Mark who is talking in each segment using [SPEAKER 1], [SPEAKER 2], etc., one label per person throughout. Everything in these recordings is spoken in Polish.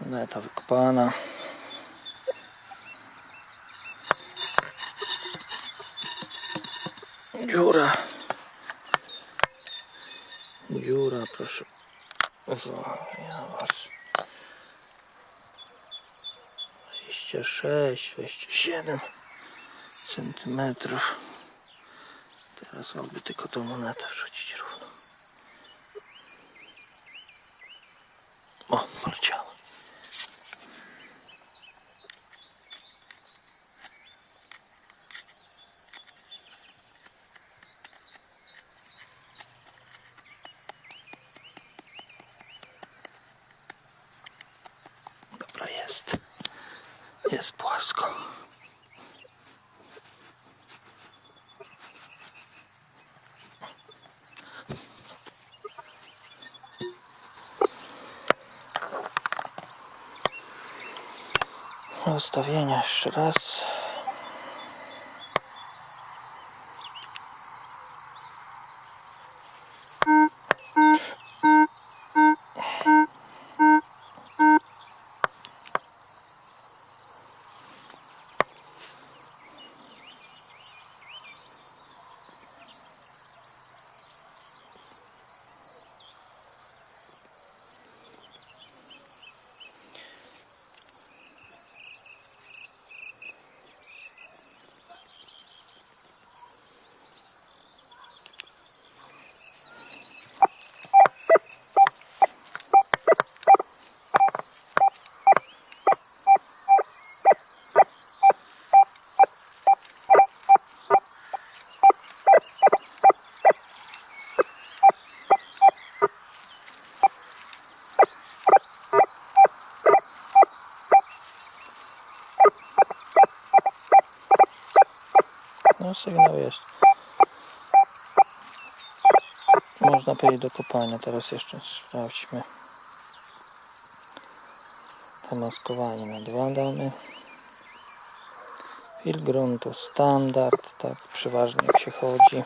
[SPEAKER 1] Moneta wykopana. Dziura. Dziura, proszę. Was. 26, 27 centymetrów. Teraz oby tylko tą monetę wrzucić równo. O, poleciało. Dobra, jest. Jest płasko. Ustawienia jeszcze raz. No sygnał jest. Można powiedzieć do kopania. Teraz jeszcze sprawdźmy. To maskowanie na dwa damy. Fil gruntu standard, tak przeważnie się chodzi.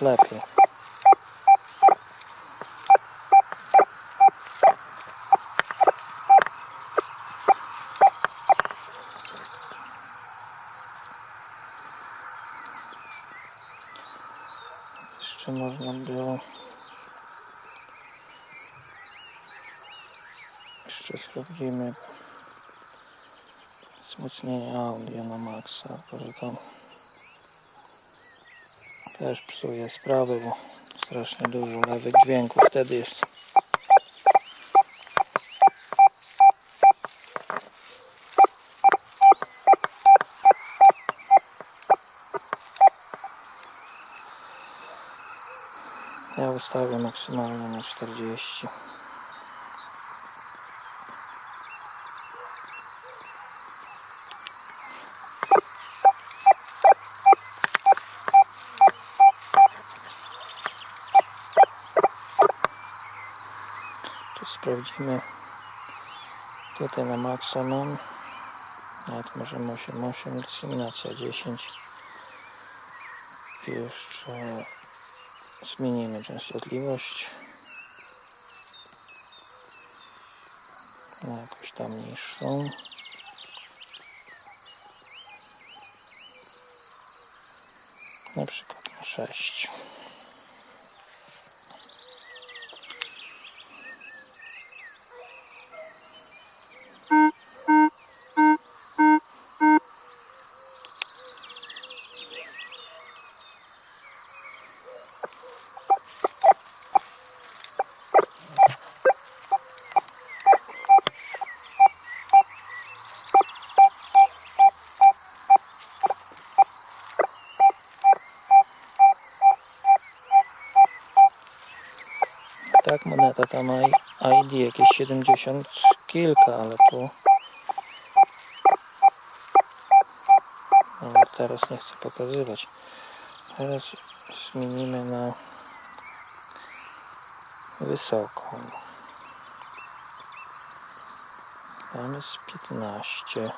[SPEAKER 1] Nawet lepiej. Jeszcze można było jeszcze sprawdzimy wzmocnienie audio na maksa, może tam też psuje sprawy, bo strasznie dużo lewych dźwięków wtedy jest. Ja ustawię maksymalnie na 40. sprawdzimy. Tutaj na maksimum nawet możemy 8,8 dyskryminacja 10 i jeszcze zmienimy częstotliwość. Na jakąś tam niższą. Na przykład na 6 Tak, moneta tam ID jakieś 70 kilka, ale tu nawet teraz nie chcę pokazywać. Teraz zmienimy na wysoką. Tam jest 15.